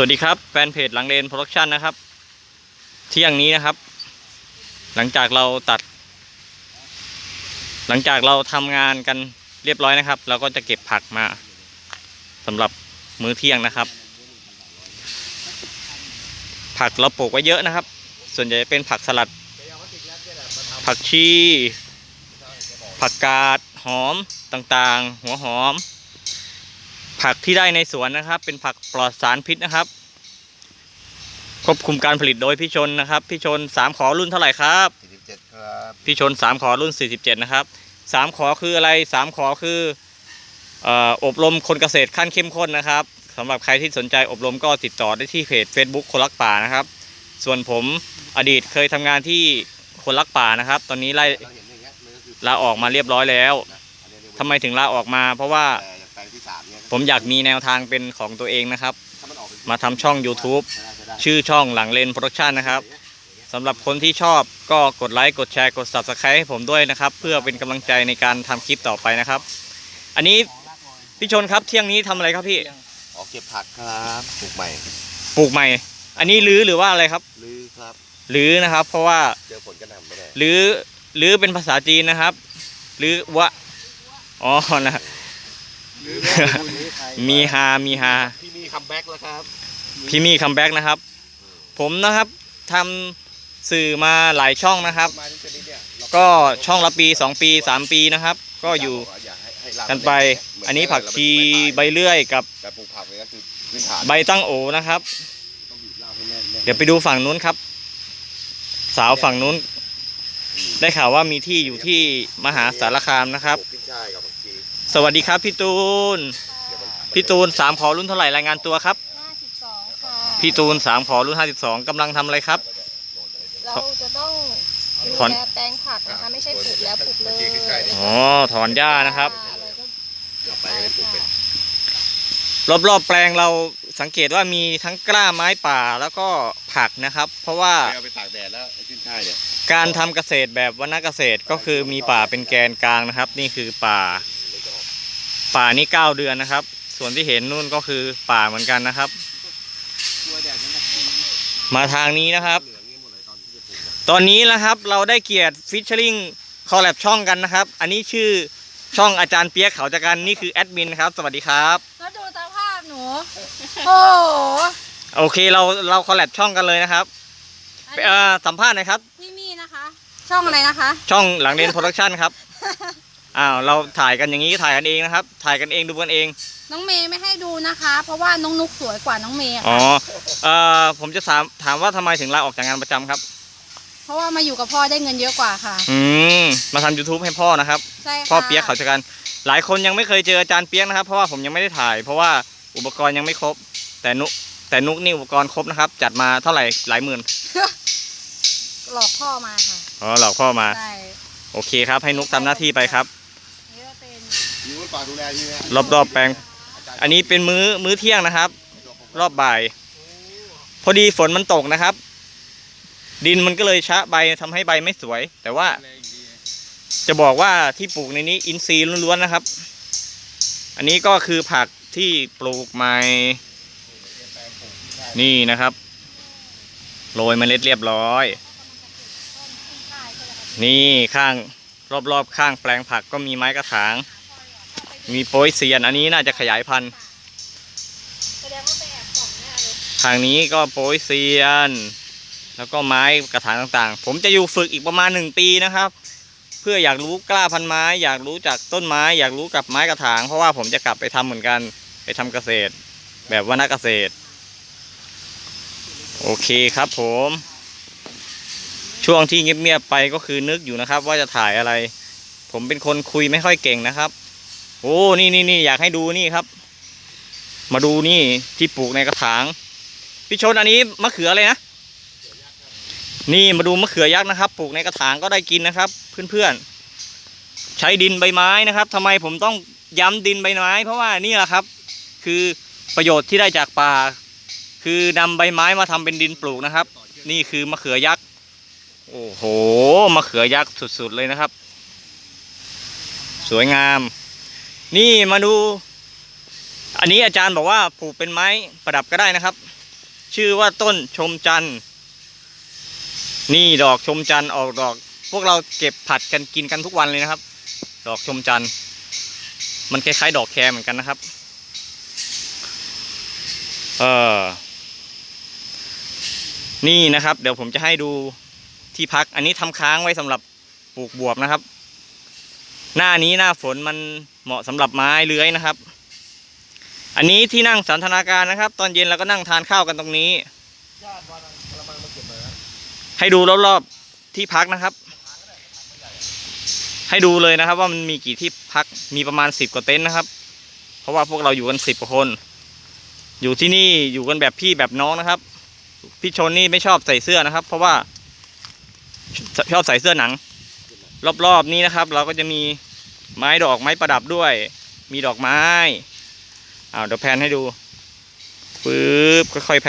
วัสดีครับแฟนเพจหลังเลนโปรดักชันนะครับ เที่ยงนี้นะครับ หลังจากเราตัด หลังจากเราทำงานกันเรียบร้อยนะครับ เราก็จะเก็บผักมาสำหรับมื้อเที่ยงนะครับ ผักเราปลูกไว้เยอะนะครับ ส่วนใหญ่เป็นผักสลัด ผักชี ผักกาดหอมต่างๆ หัวหอม ผักที่ได้ในสวนนะครับ เป็นผักปลอดสารพิษนะครับ ควบคุมการผลิตโดยพี่ชนนะครับ พี่ชนสามขอรุ่นเท่าไหร่ครับ47ครับพี่ชนสามขอรุ่น 47 นะครับสามขอคืออะไรสามขอคือเอ่ออบรมคนเกษตรขั้นเข้มข้นนะครับสำหรับใครที่สนใจอบรมก็ติดต่อได้ที่เพจ Facebook คนรักป่านะครับ ส่วนผมอดีตเคยทำงานที่คนรักป่านะครับ ตอนนี้ไล่เราเห็นอย่างเงี้ยมันก็คือลาออกมาเรียบร้อยแล้วนะอันนี้เรียกว่าทำไมถึงลาออกมา เพราะว่า ผมอยากมีแนวทางเป็นของตัวเองนะครับถ้ามันออกเป็นมาทำช่อง YouTube ใช้ได้ใช้ได้ชื่อช่องหลังเลนโปรดักชันนะครับสำหรับคนที่ชอบก็กดไลค์กดแชร์กด Subscribe ให้ผมด้วยนะครับ เพื่อเป็นกำลังใจในการทำคลิปต่อไปนะครับ อันนี้พี่ชนครับเที่ยงนี้ทำอะไรครับพี่ออกเก็บผักครับปลูกใหม่ปลูกใหม่ อันนี้รื้อหรือว่าอะไรครับลือครับรื้อนะครับ เพราะว่าเจอฝนก็นำไม่ได้รื้อรื้อเป็นภาษาจีนนะครับรื้อวะอ๋อนะลือใคร มีฮา มีฮา พี่มีคัมแบ็กแล้วครับพี่มี่คัมแบ็กนะครับ ผมนะครับทำสื่อมาหลายช่องนะครับ มาที่ชนิดเนี่ยเราก็ช่องละปี 2 ปี 3 ปีนะครับ ก็อยู่ากให้ให้รากกันไป เหมือันนี้ผักชีเราใบเลื่อยกับแต่ปลูกผักเลยก็คือพื้นฐานใบตั้งโอนะครับ ต้องบีบรากให้แน่นๆเดี๋ยวไปดูฝั่งนู้นครับ สาวฝั่งนู้น ได้ข่าวว่ามีที่อยู่ที่มหาสารคามนะครับ ปลูกขึ้นช่ายกับผักชีสวัสดีครับพี่ตูนเดี๋ยวมัน พี่ตูนสามขอรุ่นเท่าไหร่รายงานตัวครับ 52 ค่ะ พี่ตูนสามขอรุ่น52กำลังทำอะไรครับ เราจะต้องดูถอนแลแปลงผักนะคะ ไม่ใช่ปลูกแล้วปลูกเลยอ๋อถอนหญ้านะครับ อะไรก็เก็บไปไปปลูกเป็นค่ะรอบๆแปลงเราสังเกตว่ามีทั้งกล้าไม้ป่าแล้วก็ผักนะครับ เพราะว่าเอาไปตากแดดแล้วไอ้ขึ้นช่ายเนี่ยการทำเกษตรแบบวนเกษตรก็คือมีป่าเป็นแกนกลางนะครับ นี่คือป่า ป่านี่เก้าเดือนนะครับ ส่วนที่เห็นนู่นก็คือป่าเหมือนกันนะครับ มาทางนี้นะครับเหลืองนี่หมดเลยตอนที่จะปลูกนะตอนนี้นะครับเราได้เกียรติฟิชเชอริงคอลแลบช่องกันนะครับ อันนี้ชื่อช่องอาจารย์เปียกเขาจักรันนี่คือแอดมินครับ สวัสดีครับ แล้วดูตาภาพหนู โอ้โหโอเคเราเราคอลแลบช่องกันเลยนะครับอันนี้เอ่อสัมภาษณ์หน่อยครับ พี่มี่นะคะ ช่องอะไรนะคะ ช่องหลังเรียนโปรดักชันครับ อ้าวเราถ่ายกันอย่างนี้ถ่ายกันเองนะครับ ถ่ายกันเองดูกันเอง น้องเมย์ไม่ให้ดูนะคะ เพราะว่าน้องนุกสวยกว่าน้องเมย์อะอ๋อค่ะเอ่อผมจะถามถามว่าทำไมถึงลาออกจากงานประจำครับ เพราะว่ามาอยู่กับพ่อได้เงินเยอะกว่าค่ะ อืมมาทำ YouTube ให้พ่อนะครับ ใช่ค่ะพ่อเปียกเขาจักรัน หลายคนยังไม่เคยเจออาจารย์เปียกนะครับ เพราะว่าผมยังไม่ได้ถ่าย เพราะว่าอุปกรณ์ยังไม่ครบ แต่นุแต่นุกนี่อุปกรณ์ครบนะครับ จัดมาเท่าไหร่หลายหมื่นหลอกพ่อมาค่ะอ๋อหลอกพ่อมา ใช่ โอเคครับ ให้นุกทำหน้าที่ไปครับนี่ก็เป็น มีคนป่าดูแลที่ไหมรอบๆแปลง อันนี้เป็นมื้อมื้อเที่ยงนะครับ รอบบ่าย พอดีฝนมันตกนะครับ ดินมันก็เลยชะใบทำให้ใบไม่สวย แต่ว่าจะบอกว่าที่ปลูกในนี้อินทรีย์ล้วนๆนะครับ อันนี้ก็คือผักที่ปลูกใหม่นี่นะครับโรยเมล็ดเรียบร้อย นี่ข้างรอบๆข้างแปลงผักก็มีไม้กระถาง มีโป้ยเซียน อันนี้น่าจะขยายพันธุ์แสดงว่าไปแอบส่องแน่เลยทางนี้ก็โป้ยเซียน แล้วก็ไม้กระถางต่างๆ ผมจะอยู่ฝึกอีกประมาณหนึ่งปีนะครับ เพื่ออยากรู้กล้าพันไม้ อยากรู้จากต้นไม้ อยากรู้กับไม้กระถาง เพราะว่าผมจะกลับไปทำเหมือนกัน ไปทำเกษตร แบบวนเกษตร โอเคครับผม ช่วงที่เงียบๆไปก็คือนึกอยู่นะครับ ว่าจะถ่ายอะไร ผมเป็นคนคุยไม่ค่อยเก่งนะครับ โอ้นี่นี่นี่อยากให้ดูนี่ครับ มาดูนี่ที่ปลูกในกระถางพี่ชนอันนี้มะเขืออะไรนะนี่มาดูมะเขือยักษ์นะครับปลูกในกระถางก็ได้กินนะครับ เพื่อนๆใช้ดินใบไม้นะครับทำไมผมต้องย้ำดินใบไม้ เพราะว่านี่แหละครับ คือประโยชน์ที่ได้จากป่า คือนำใบไม้มาทำเป็นดินปลูกนะครับ นี่คือมะเขือยักษ์โอ้โหมะเขือยักษ์สุดๆเลยนะครับ สวยงาม นี่มาดู อันนี้อาจารย์บอกว่าปลูกเป็นไม้ประดับก็ได้นะครับ ชื่อว่าต้นชมจันทร์นี่ดอกชมจันทร์ออกดอก พวกเราเก็บผัดกันกินกันทุกวันเลยนะครับ ดอกชมจันทร์มันคล้ายๆดอกแคร์เหมือนกันนะครับ เออนี่นะครับ เดี๋ยวผมจะให้ดูที่พัก อันนี้ทำค้างไว้สำหรับปลูกบวบนะครับ หน้านี้หน้าฝนมันเหมาะสำหรับไม้เลื้อยนะครับ อันนี้ที่นั่งสันทนาการนะครับ ตอนเย็นเราก็นั่งทานข้าวกันตรงนี้ให้ดูรอบๆที่พักนะครับ ให้ดูเลยนะครับ ว่ามันมีกี่ที่พักมีประมาณสิบกว่าเต็นท์นะครับ เพราะว่าพวกเราอยู่กันสิบกว่าคน อยู่ที่นี่อยู่กันแบบพี่แบบน้องนะครับ พี่ชนนี่ไม่ชอบใส่เสื้อนะครับ เพราะว่าชอบใส่เสื้อหนัง รอบๆนี้นะครับ เราก็จะมีไม้ดอกไม้ประดับด้วย มีดอกไม้อ้าวเดี๋ยวแพนให้ดูปึ๊บค่อยๆแพ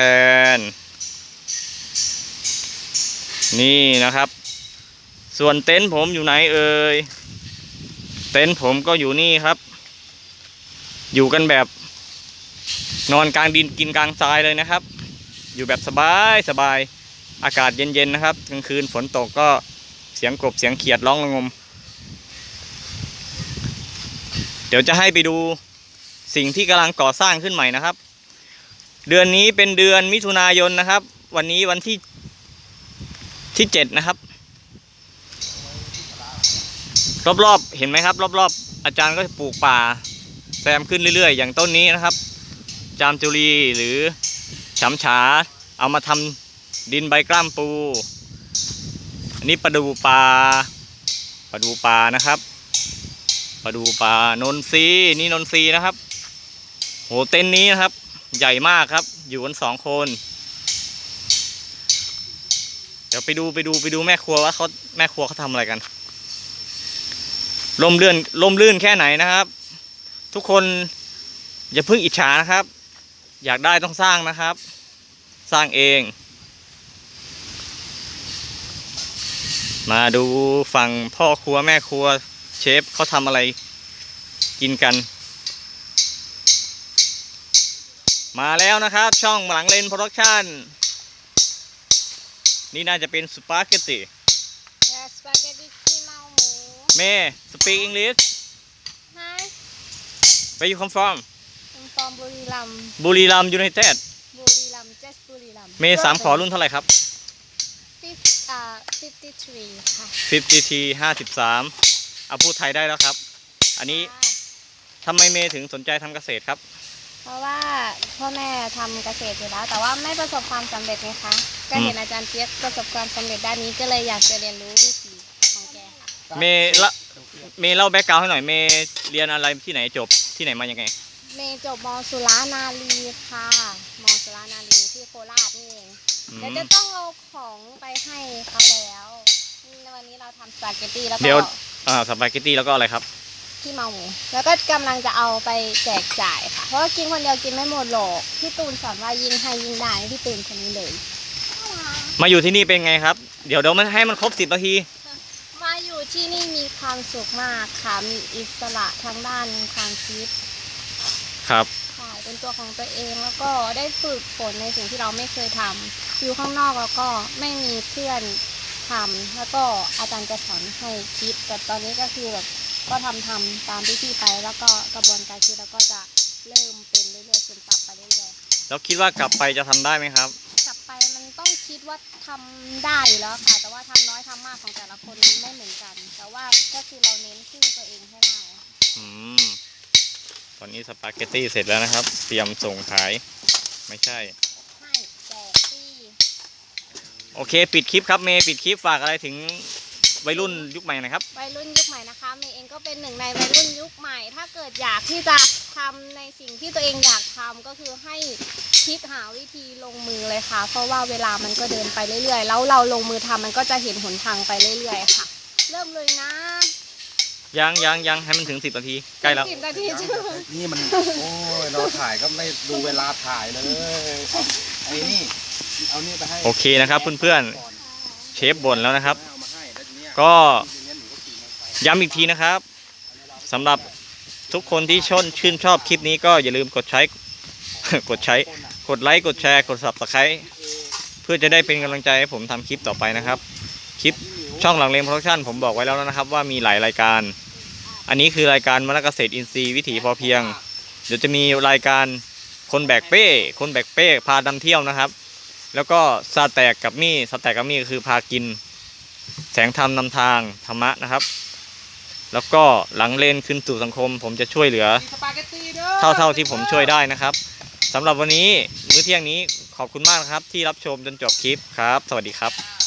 น นี่นะครับ ส่วนเต็นท์ผมอยู่ไหนเอ่ยเต็นท์ผมก็อยู่นี่ครับ อยู่กันแบบ นอนกลางดินกินกลางทรายเลยนะครับ อยู่แบบสบายสบายอากาศเย็นๆนะครับกลางคืนฝนตกก็ สียงกบเสียงเขียดร้องระงม เดี๋ยวจะให้ไปดูสิ่งที่กำลังก่อสร้างขึ้นใหม่นะครับ เดือนนี้เป็นเดือนมิถุนายนนะครับ วันนี้วันที่ที่เจ็ดนะครับ รอบๆเห็นไหมครับ รอบๆอาจารย์ก็ปลูกป่าแซมขึ้นเรื่อยๆ อย่างต้นนี้นะครับ จามจุรีหรือฉำฉาเอามาทำดินใบกล้ามปู อันนี้ปลาดูปลาปลาดูปลานะครับปลาดูปลานนทรีนี่นนทรีนะครับโหเต็นนี้นะครับ ใหญ่มากครับ อยู่กันสองคน เดี๋ยวไปดูไปดูไปดูแม่ครัวว่าเขาแม่ครัวเขาทำอะไรกันลมเลื่อนลมลื่นแค่ไหนนะครับ ทุกคนอย่าเพิ่งอิจฉานะครับ อยากได้ต้องสร้างนะครับ สร้างเอง มาดูฝั่งพ่อครัวแม่ครัวเชฟเขาทำอะไรกินกัน มาแล้วนะครับ ช่องหลังเลนโปรดักชั่น นี่น่าจะเป็นสปาเกตตีสปาเกตตี้ขี้เมาหมูเมย์สปีกอังกฤษ Hi where you come from I'm from บุรีรัมย์บุรีรัมยูไนเต็ดบุรีรัมย์ just บุรีรัมย์ เมย์สามขอรุ่นเท่าไหร่ครับ Fif- อ่า 53 ค่ะ 50T 53เอาพูดไทยได้แล้วครับ อันนี้ทำไมเมย์ถึงสนใจทำเกษตรครับ เพราะว่าพ่อแม่ทำเกษตรอยู่แล้ว แต่ว่าไม่ประสบความสำเร็จไงคะก็เห็นอาจารย์เปียกประสบความสำเร็จด้านนี้ก็เลยอยากจะเรียนรู้วิธีของแกเมย์ละเมย์เล่าแบ็กกราวให้หน่อยเมย์เรียนอะไรที่ไหนจบที่ไหนมายังไง เมย์จบมสุรานารีค่ะมสุรานารีที่โคราชนี่เอง เดี๋ยวมจะต้องเอาของไปให้เขาแล้วนี่วันนี้เราทำสปาเกตตี้แล้วก็เดี๋ยวอ่าสปาเกตตี้แล้วก็อะไรครับที่เมาหมูแล้วก็กำลังจะเอาไปแจกจ่ายค่ะ เพราะว่ากินคนเดียวกินไม่หมดหรอกพี่ตูนสอนว่ายิงให้ยิงได้พี่ตูนคนนี้เลย มาอยู่ที่นี่เป็นไงครับ เดี๋ยวเดี๋ยวมันให้มันครบสิบนาที มาอยู่ที่นี่มีความสุขมากค่ะมีอิสระทางด้านความคิด ครับค่ะ เป็นตัวของตัวเองแล้วก็ได้ฝึกฝนในสิ่งที่เราไม่เคยทำอยู่ข้างนอกแล้วก็ไม่มีเพื่อนทำแล้วก็อาจารย์จะสอนให้คิด แต่ตอนนี้ก็คือแบบก็ทำทำตามที่พี่ไป แล้วก็กระบวนการคิดแล้วก็จะเริ่มเป็นเรื่อยๆซึมซับไปเรื่อยๆแล้วคิดว่ากลับไปจะทำได้ไหมครับ กลับไปมันต้องคิดว่าทำได้อยู่แล้วค่ะ แต่ว่าทำน้อยทำมากของแต่ละคนไม่เหมือนกัน แต่ว่าก็คือเราเน้นพึ่งตัวเองให้ได้อืมต อนนี้สปาเกตตี้เสร็จแล้วนะครับ เตรียมส่งขาย ไม่ใช่ให้แจกที่โอเค ปิดคลิปครับเมย์ปิดคลิปฝากอะไรถึงวัยรุ่นยุคใหม่หนะครับ วัยรุ่นยุคใหม่นะคะเมย์เองก็เป็นหนึ่งในวัยรุ่นยุคใหม่ ถ้าเกิดอยากที่จะทำในสิ่งที่ตัวเองอยากทำก็คือให้คิดหาวิธีลงมือเลยค่ะ เพราะว่าเวลามันก็เดินไปเรื่อยๆ แล้วเราลงมือทำมันก็จะเห็นหนทางไปเรื่อยๆค่ะ เริ่มเลยนะ ยังยังยังให้มันถึงสิบนาที ใกล้แล้ว สิบนาทีใช่ไหมนี่มัน โอ้ยเราถ่ายก็ไม่ดูเวลาถ่ายเลยเอาไอ้นี่เอานี่ไปให้โอเคนะครับเพื่อนก่ๆเชฟบ่นแล้วนะครับ เอามาให้แล้วทีเนี้ยก็ ทีเนี้ยหนูก็ขี่มอเตอร์ไซค์ ย้ำอีกทีนะครับสำหรับทุกคนที่ชนชื่นชอบคลิปนี้ก็อย่าลืมกดใช้ กดใช้คนอะกดไลค์ กดแชร์ กด subscribe เพื่อจะได้เป็นกำลังใจให้ผมทำคลิปต่อไปนะครับ คลิปช่องหลังเลงโปรดักชั่นผมบอกไว้แล้วนะครับว่ามีหลายรายการ อันนี้คือรายการมรเกษตรอินทรีย์วิถีพอเพียง เดี๋ยวจะมีรายการคนแบกเป้ คนแบกเป้ พาดำเที่ยวนะครับ แล้วก็ซาแตกกับมี่ซาแตกกับมี่ก็คือพากิน แสงธรรมนำทางธรรมะนะครับ แล้วก็หลังเลนขึ้นสู่สังคม ผมจะช่วยเหลือสปาเกตตี้เด้อเท่าเท่าที่ผมช่วยได้นะครับสำหรับวันนี้มื้อเที่ยงนี้ขอบคุณมากนะครับ ที่รับชมจนจบคลิปครับ สวัสดีครับ